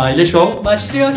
Aile Show başlıyor.